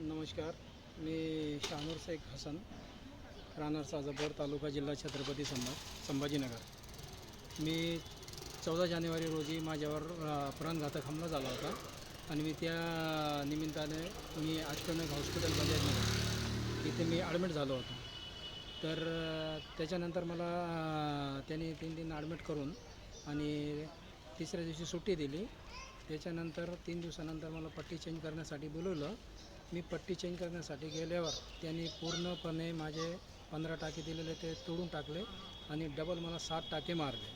नमस्कार मी शानूर शेख हसन राहणार साजापूर तालुका जिल्हा छत्रपती संभा संभाजीनगर. मी चौदा जानेवारी रोजी माझ्यावर प्राणघातक हमला झाला होता आणि मी त्या निमित्ताने मी अचानक हॉस्पिटल बजाजनगर इथे मी ॲडमिट झालो होतो. तर त्याच्यानंतर मला त्याने तीन दिन ॲडमिट करून आणि तिसऱ्या दिवशी सुट्टी दिली. त्याच्यानंतर तीन दिवसानंतर मला पट्टी चेंज करण्यासाठी बोलवलं. मी पट्टी चेंज करण्यासाठी गेल्यावर त्यांनी पूर्णपणे माझे पंधरा टाके दिलेले ते तोडून टाकले आणि डबल मला सात टाके मारले.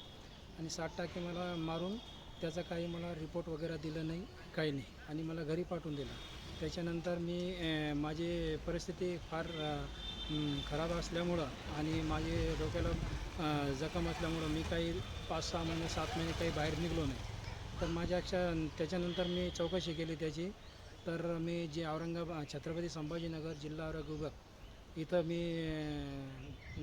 आणि सात टाके मला मारून त्याचा काही मला रिपोर्ट वगैरे दिलं नाही काही नाही. आणि मला घरी पाठवून दिलं. त्याच्यानंतर मी माझी परिस्थिती फार खराब असल्यामुळं आणि माझे डोक्याला जखम असल्यामुळं मी काही पाच सहा महिने सात महिने काही बाहेर निघलो नाही. तर माझ्या त्याच्यानंतर मी चौकशी केली त्याची. तर मी जे औरंगाबाद छत्रपती संभाजीनगर जिल्हा आरोग्य विभाग इथं मी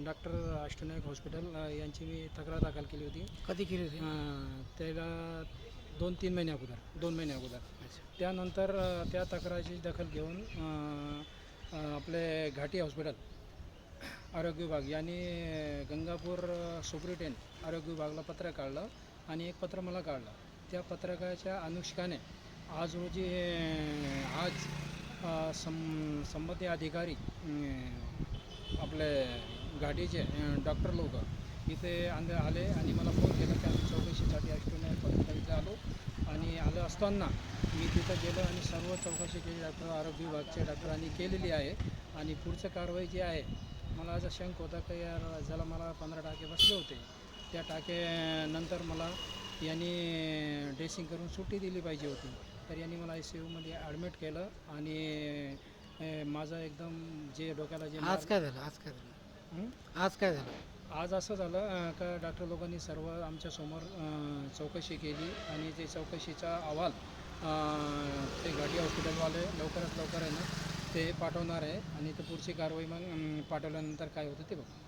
डॉक्टर अष्टनायक हॉस्पिटल यांची मी तक्रार दाखल केली होती. कधी केली होती? त्याला दोन तीन महिन्या अगोदर दोन महिन्या अगोदर. त्यानंतर त्या तक्रारीची दखल घेऊन आपले घाटी हॉस्पिटल आरोग्य विभाग यांनी गंगापूर सुप्रिटेंड आरोग्य विभागला पत्र काढलं आणि एक पत्र मला काढलं. त्या पत्रकाच्या अनुषंगाने आज रोजी आज सं संबंधित अधिकारी आपले गाडीचे डॉक्टर लोक इथे आंदे आले आणि मला फोन केला की आम्ही चौकशीसाठी अष्टविनायक पत्रकार आलो आणि आलं असताना मी तिथं गेलो आणि सर्व चौकशी केली. डॉक्टर आरोग्य विभागच्या डॉक्टरांनी केलेली आहे आणि पुढचं कारवाई जी आहे मला असा शंक होता की यार ज्याला मला पंधरा टाके बसले होते त्या टाकेनंतर मला यांनी ड्रेसिंग करून सुट्टी दिली पाहिजे होती. तर यांनी मला आय सी यूमध्ये ॲडमिट केलं आणि अ, माझं एकदम जे डोक्याला जे आज काय झालं? आज काय झालं? हं? आज काय झालं? आज असं झालं अ, का डॉक्टर लोकांनी सर्व आमच्यासमोर अ, चौकशी केली आणि ते चौकशीचा अहवाल अ, ते घाटी हॉस्पिटलवाले लवकरात लवकर आहे ना ते पाठवणार आहे आणि ते पुढची कारवाई मग अम, पाठवल्यानंतर काय होतं ते बघू.